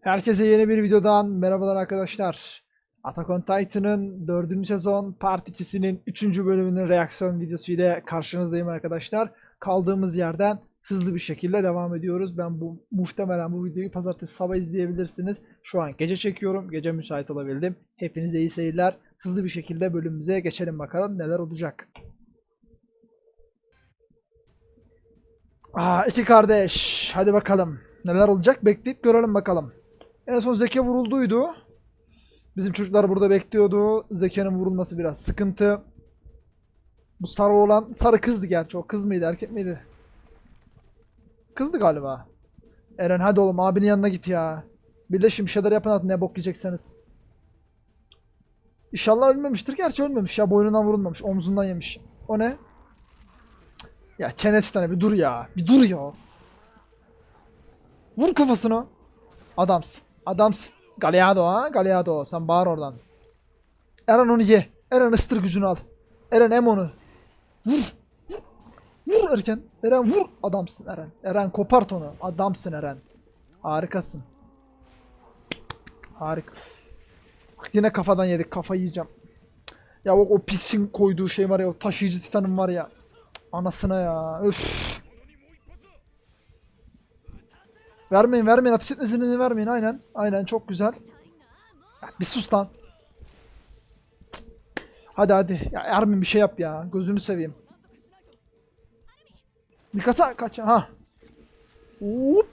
Herkese yeni bir videodan merhabalar arkadaşlar. Attack on Titan'ın 4. sezon Part 2'sinin 3. bölümünün reaksiyon videosu ile karşınızdayım arkadaşlar. Kaldığımız yerden hızlı bir şekilde devam ediyoruz. Ben bu muhtemelen bu videoyu pazartesi sabah izleyebilirsiniz. Şu an gece çekiyorum. Gece müsait olabildim. Hepinize iyi seyirler. Hızlı bir şekilde bölümümüze geçelim bakalım neler olacak. Aa iki kardeş. Hadi bakalım. Neler olacak bekleyip görelim bakalım. En son Zeke vurulduydu. Bizim çocuklar burada bekliyordu. Zeke'nin vurulması biraz sıkıntı. Bu sarı olan, sarı kızdı gerçi o. Kız mıydı, erkek miydi? Kızdı galiba. Eren hadi oğlum abinin yanına git ya. Birleşin bir şeyler yapın ne bok yiyecekseniz. İnşallah ölmemiştir. Gerçi ölmemiş ya. Boynundan vurulmamış. Omzundan yemiş. O ne? Ya çenesi tane bir dur ya. Bir dur ya. Vur kafasına. Adamsın. Adamsın. Galeado ha. Galeado. Sen bağır oradan. Eren onu ye. Eren ıstır gücünü al. Eren em onu. Vur. Vur Erken. Eren vur. Adamsın Eren. Eren kopart onu. Adamsın Eren. Harikasın. Harika. Bak yine kafadan yedik. Kafa yiyeceğim. Ya o, o Pix'in koyduğu şey var ya. O taşıyıcı titanım var ya. Anasına ya. Öf. Vermeyin vermeyin ateş etmesini vermeyin aynen. Aynen çok güzel. Bir sus lan. Hadi hadi. Ya Ermin bir şey yap ya. Gözünü seveyim. Mikasa kaç. Ha. Hop.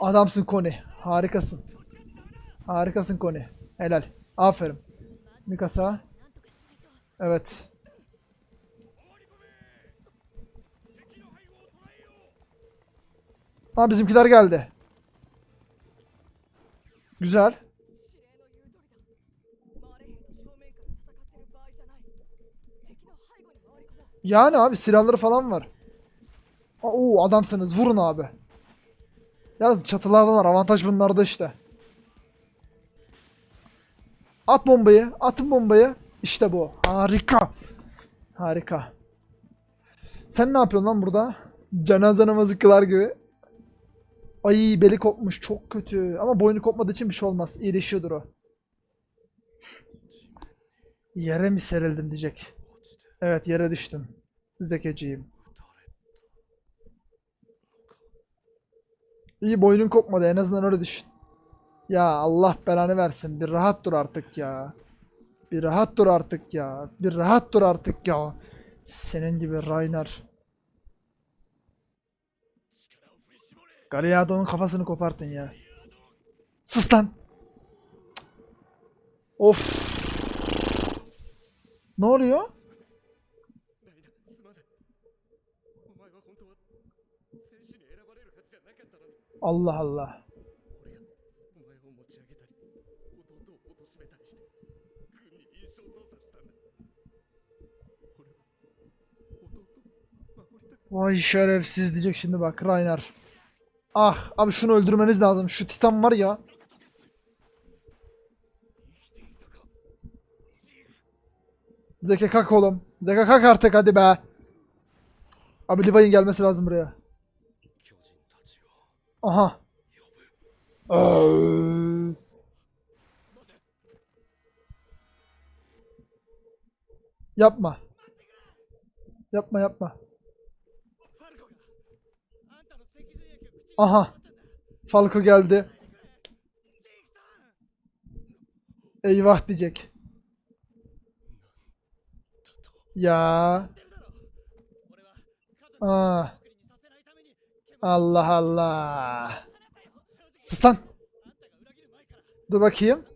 Adamsın Koni. Harikasın. Harikasın Koni. Helal. Aferin. Mikasa. Evet. Ha bizimkiler geldi. Güzel. Yani abi silahları falan var. Oo adamsınız vurun abi. Yalnız çatılardalar avantaj bunlarda işte. At bombayı atın bombayı. İşte bu harika. Harika. Sen ne yapıyorsun lan burada? Cenaze namazı kılar gibi. Ay beli kopmuş çok kötü. Ama boynu kopmadığı için bir şey olmaz. İyileşiyordur o. Yere mi serildin diyecek. Evet yere düştüm. Zekeciyim. İyi boynun kopmadı en azından öyle düşün. Ya Allah belanı versin. Bir rahat dur artık ya. Bir rahat dur artık ya. Bir rahat dur artık ya. Senin gibi Raynar. Galeado'nun kafasını kopartın ya. Sus lan. Of. Ne oluyor? Allah Allah. Vay şerefsiz diyecek şimdi bak Raynar. Ah abi şunu öldürmeniz lazım. Şu titan var ya. Zeke kalk oğlum. Zeke kalk artık hadi be. Abi Levi'nin gelmesi lazım buraya. Aha. Yapma. Yapma yapma. Aha. Falco geldi. Eyvah diyecek. Ya. Aa. Allah Allah. Sus lan. Dur bakayım.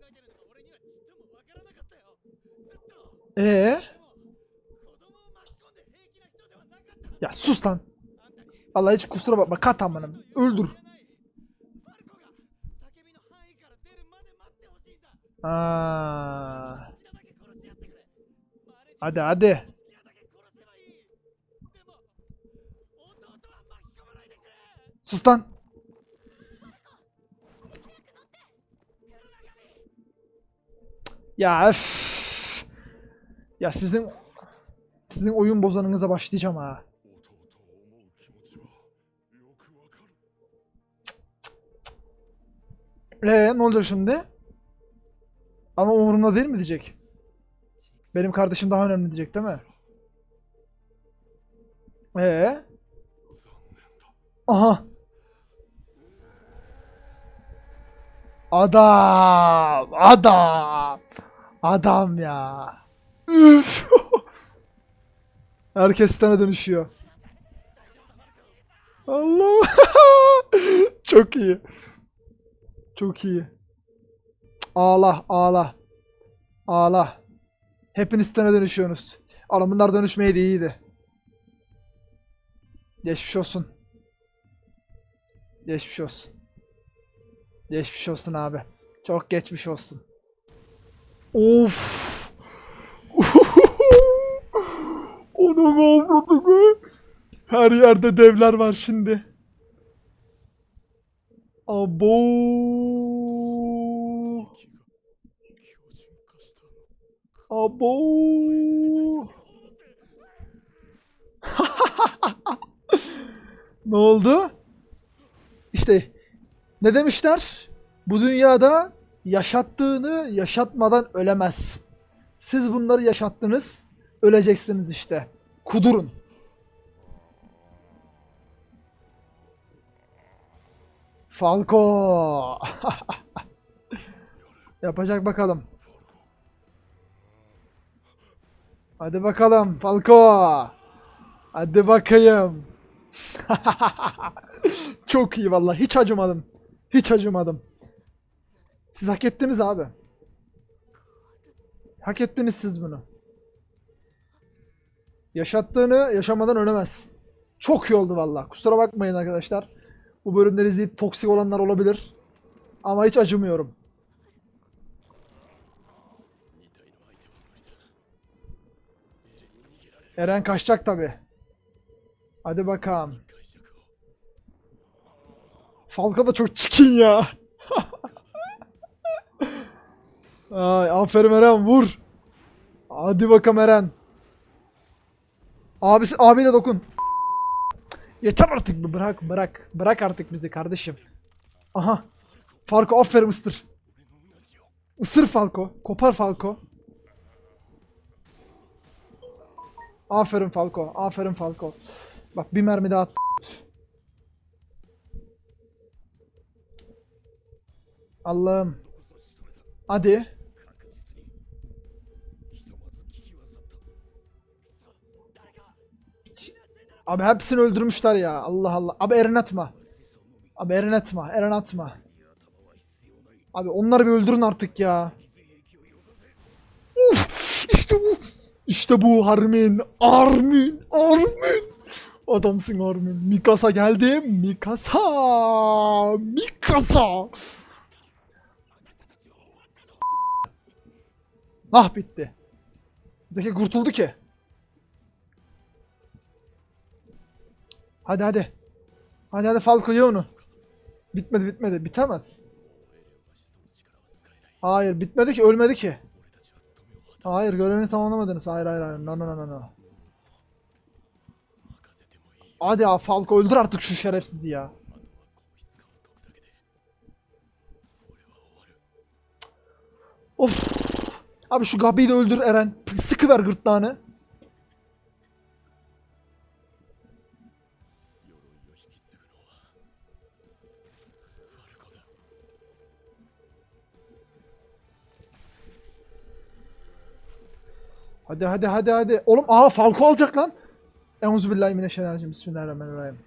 Ee? Ya sus lan. Vallahi hiç kusura bakma kat amına. Öldür. Aa. Hadi hadi. Sus lan. Ya öf. Ya sizin sizin oyun bozanınıza başlayacağım ha. Ee ne olacak şimdi? Ama umurumda değil mi diyecek? Benim kardeşim daha önemli diyecek değil mi? Ee? Aha. Adam, adam, adam ya. Üf. Herkes sana dönüşüyor. Allah. Çok iyi. Çok iyi. Ağla, ağla. Ağla. Hepiniz tane dönüşüyorsunuz. Oğlum bunlar dönüşmeye de iyiydi. Geçmiş olsun. Geçmiş olsun. Geçmiş olsun abi. Çok geçmiş olsun. Of. Onu avradı be. Her yerde devler var şimdi. Abo. Abo. ne oldu? İşte ne demişler? Bu dünyada yaşattığını yaşatmadan ölemez. Siz bunları yaşattınız, öleceksiniz işte. Kudurun. Falco. Yapacak bakalım. Hadi bakalım Falco. Hadi bakayım. Çok iyi vallahi hiç acımadım. Hiç acımadım. Siz hak ettiniz abi. Hak ettiniz siz bunu. Yaşattığını yaşamadan ölemezsin. Çok iyi oldu vallahi. Kusura bakmayın arkadaşlar. Bu bölümleri izleyip toksik olanlar olabilir. Ama hiç acımıyorum. Eren kaçacak tabi. Hadi bakalım. Falka da çok çikin ya. Ay, aferin Eren vur. Hadi bakalım Eren. Abisi abiyle dokun. Yeter artık bu bırak bırak. Bırak artık bizi kardeşim. Aha. Falco aferin ıstır. Isır Falco. Kopar Falco. Aferin Falco. Aferin Falco. Bak bir mermi daha at. Allah'ım. Hadi. Abi hepsini öldürmüşler ya. Allah Allah. Abi Eren atma. Abi Eren atma. Eren atma. Abi onları bir öldürün artık ya. Uf! İşte bu. İşte bu Harmin. Armin. Armin. Adamsın Armin. Mikasa geldi. Mikasa. Mikasa. Ah bitti. Zeki kurtuldu ki. Hadi hadi. Hadi hadi Falco ye onu. Bitmedi bitmedi. Bitemez. Hayır bitmedi ki ölmedi ki. Hayır görevini tamamlamadınız. Hayır hayır hayır. No no no no. Hadi ya Falco öldür artık şu şerefsizi ya. Of. Abi şu Gabi'yi de öldür Eren. Sıkıver gırtlağını. Hadi hadi hadi hadi. Oğlum aha Falco alacak lan. Euzubillahimineşşeytanirracim. Bismillahirrahmanirrahim.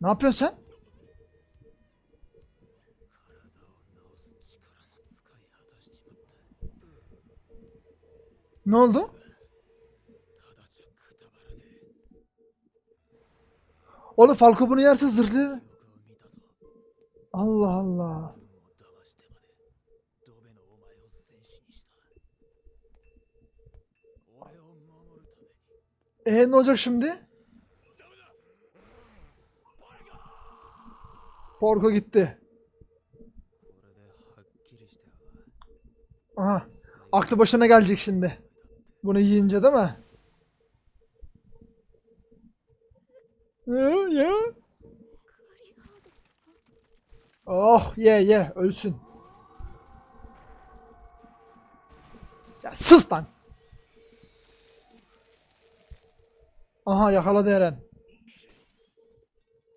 Ne yapıyorsun sen? Ne oldu? Oğlum Falco bunu yerse zırhlı. Allah Allah. Ee ne olacak şimdi? Porko gitti. Aha. Aklı başına gelecek şimdi. Bunu yiyince değil mi? Ya ya. Oh ye ye ölsün. Ya sus lan. Aha yakaladı Eren.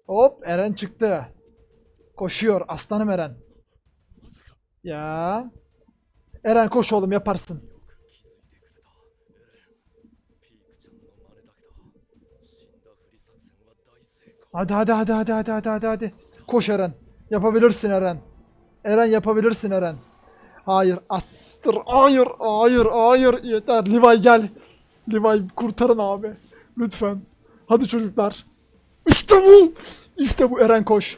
Hop Eren çıktı. Koşuyor aslanım Eren. Ya. Eren koş oğlum yaparsın. Hadi hadi hadi hadi hadi hadi hadi hadi. Koş Eren. Yapabilirsin Eren. Eren yapabilirsin Eren. Hayır astır. Hayır hayır hayır. Yeter Levi gel. Levi kurtarın abi. Lütfen. Hadi çocuklar. İşte bu. İşte bu Eren koş.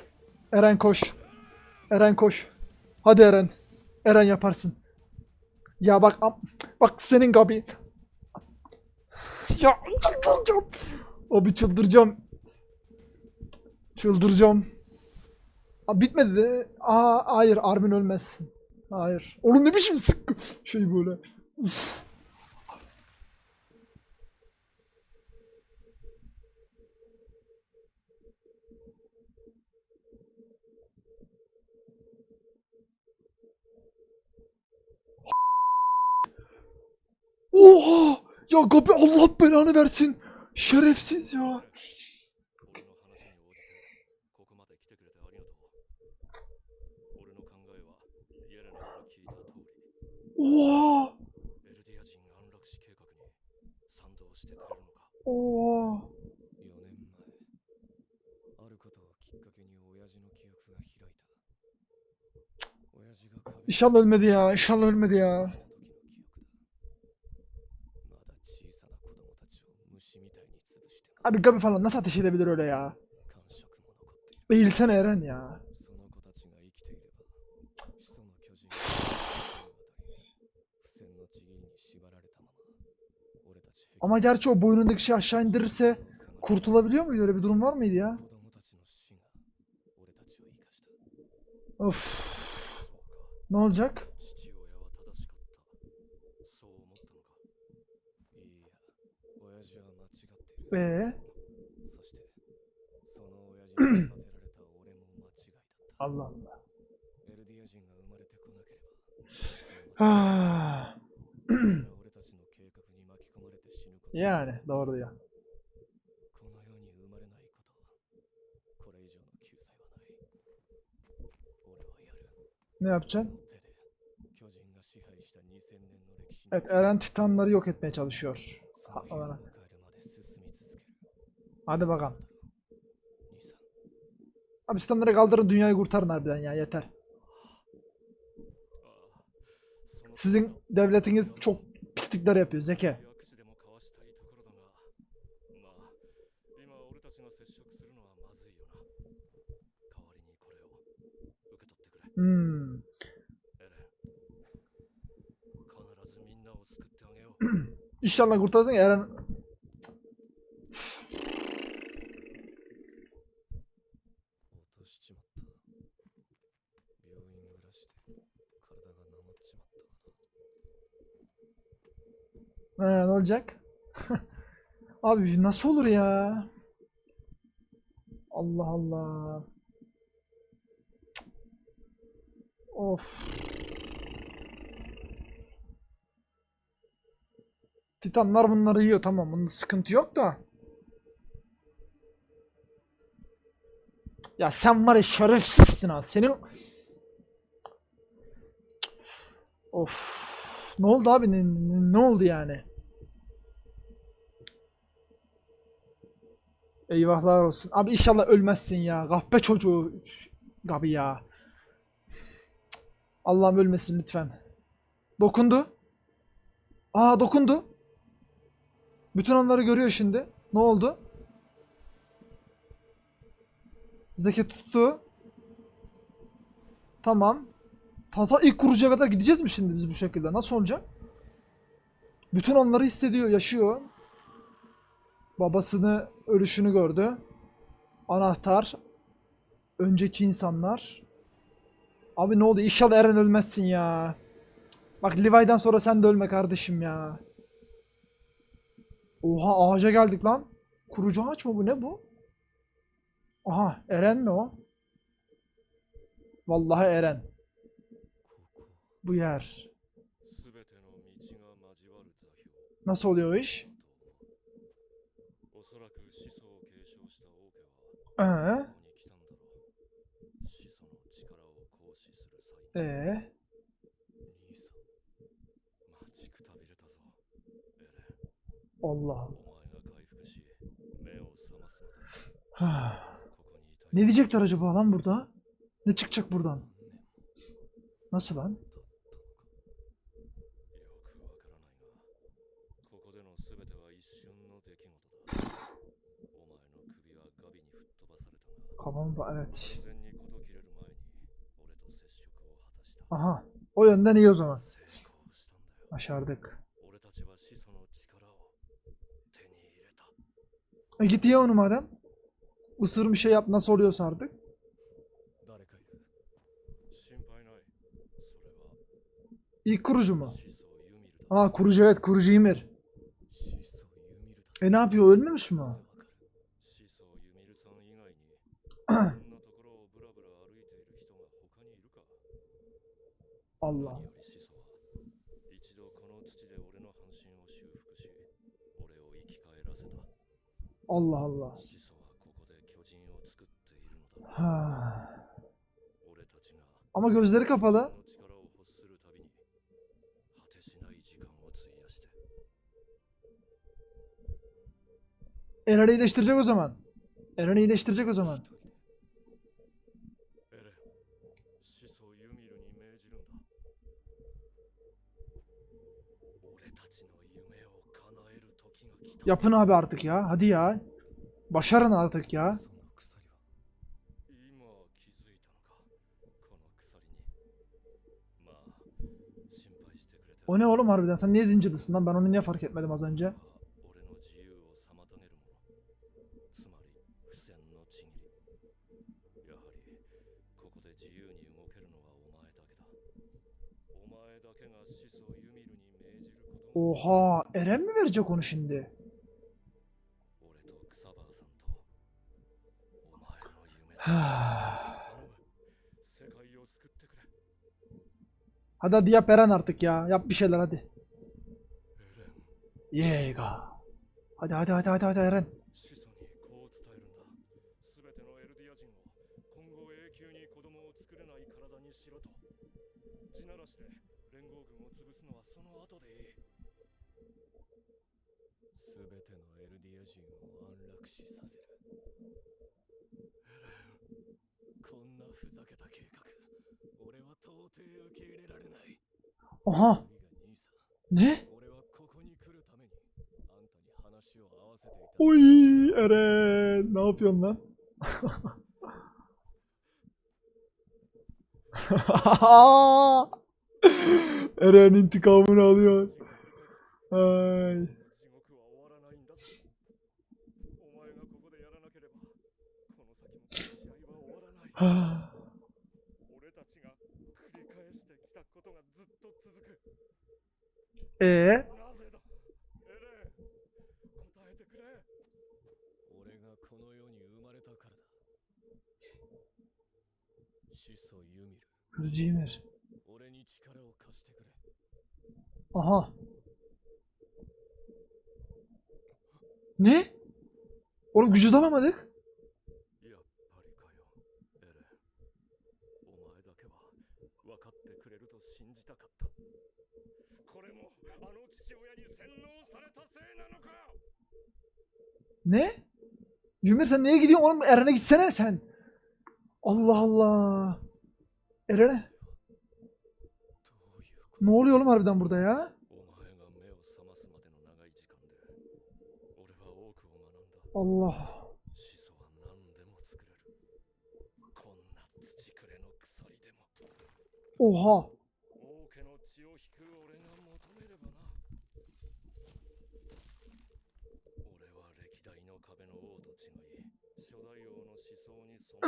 Eren koş. Eren koş. Hadi Eren. Eren yaparsın. Ya bak bak senin Gabi. Ya çıldıracağım. Abi çıldıracağım. Çıldıracağım. Aa, bitmedi de. Aa, hayır Armin ölmez. Hayır. Oğlum ne biçim sık şey böyle. Uf. Oha! Ya Gabi Allah belanı versin. Şerefsiz ya. Oha! Oha! İnşallah ölmedi ya. İnşallah ölmedi ya. Abi Gabi falan nasıl ateş edebilir öyle ya? Eğilsene Eren ya. Ama gerçi o boynundaki şey aşağı indirirse kurtulabiliyor muydu? Öyle bir durum var mıydı ya? Of. Ne olacak? Ee? Ah. Evet, Eren yok etmeye çalışıyor. Hadi bakalım. Abi standları kaldırın dünyayı kurtarın harbiden ya yeter. Sizin devletiniz çok pislikler yapıyor Zeki. Hmm. İnşallah kurtarsın ya Eren Ee, ne olacak? Abi nasıl olur ya? Allah Allah. Of. Titanlar bunları yiyor tamam. Bunun sıkıntı yok da. Ya sen var ya şerefsizsin ha. Senin... Of. Ne oldu abi? Ne, ne- oldu yani? Eyvahlar olsun. Abi inşallah ölmezsin ya. Kahpe çocuğu. Gabi ya. Allah'ım ölmesin lütfen. Dokundu. Aa dokundu. Bütün onları görüyor şimdi. Ne oldu? Zeki tuttu. Tamam. Tata ilk kurucuya kadar gideceğiz mi şimdi biz bu şekilde? Nasıl olacak? Bütün onları hissediyor, yaşıyor. Babasını ölüşünü gördü. Anahtar. Önceki insanlar. Abi ne oldu? İnşallah Eren ölmezsin ya. Bak Levi'den sonra sen de ölme kardeşim ya. Oha ağaca geldik lan. Kurucu ağaç mı bu? Ne bu? Aha Eren mi o? Vallahi Eren bu yer. Nasıl oluyor iş? Ee? Ee? Allah. ne diyecekler acaba lan burada? Ne çıkacak buradan? Nasıl lan? Kafamı ba evet. Aha. O yönden iyi o zaman. Başardık. E git ye onu madem. Isır bir şey yap nasıl oluyorsa artık. İlk kurucu mu? Ha kurucu evet kurucu Ymir. E ne yapıyor ölmemiş mi? Allah. Allah Allah. Ha. Ama gözleri kapalı. Eren'i iyileştirecek o zaman. Eren'i iyileştirecek o zaman. Yapın abi artık ya. Hadi ya. Başarın artık ya. O ne oğlum harbiden? Sen niye zincirlisin lan? Ben onu niye fark etmedim az önce? Oha, Eren mi verecek onu şimdi? hadi hadi yap Eren artık ya. Yap bir şeyler hadi. Yega. Hadi hadi hadi hadi hadi Eren. Aha. Ne? Oy Eren ne yapıyorsun lan? Eren intikamını alıyor. Ay. Ah. Ee? Kırıcı Aha. Ne? Oğlum gücüden alamadık. Ne? Cümle sen neye gidiyorsun oğlum? Eren'e gitsene sen. Allah Allah. Eren'e. Ne oluyor oğlum harbiden burada ya? Allah. Oha.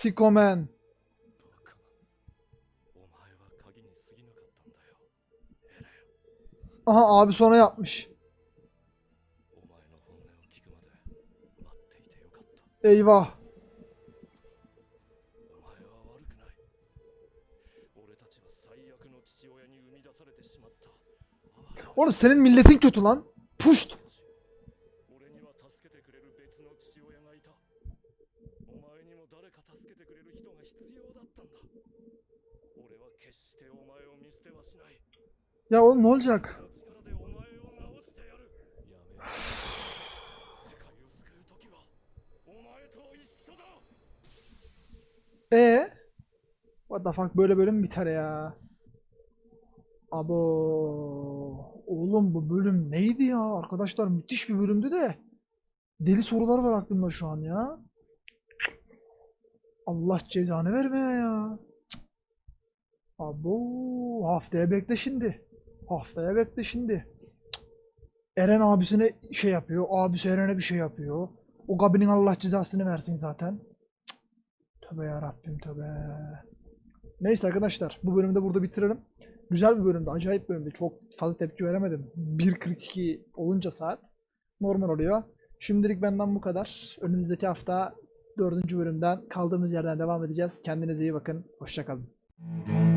Sikomen. Aha abi sonra yapmış. Eyvah. Oğlum senin milletin kötü lan. Puşt. 誰か助けてくれる人が必要だったんだ俺は決してお前を見捨てはしない Ya oğlum ne olacak? 力でお前を治してやるやめろ世界を救う時はお前と一緒だ E What the fuck böyle bölüm biter ya. Abo. Oğlum bu bölüm neydi ya? Arkadaşlar müthiş bir bölümdü de. Deli sorular var aklımda şu an ya. Allah cezanı vermeye ya. Abo. Haftaya bekle şimdi. Haftaya bekle şimdi. Eren abisine şey yapıyor. Abisi Eren'e bir şey yapıyor. O Gabi'nin Allah cezasını versin zaten. Tövbe ya Rabbim tövbe. Neyse arkadaşlar bu bölümü de burada bitirelim. Güzel bir bölümdü, acayip bir bölümdü. Çok fazla tepki veremedim. 1.42 olunca saat normal oluyor. Şimdilik benden bu kadar. Önümüzdeki hafta dördüncü bölümden kaldığımız yerden devam edeceğiz. Kendinize iyi bakın. Hoşçakalın.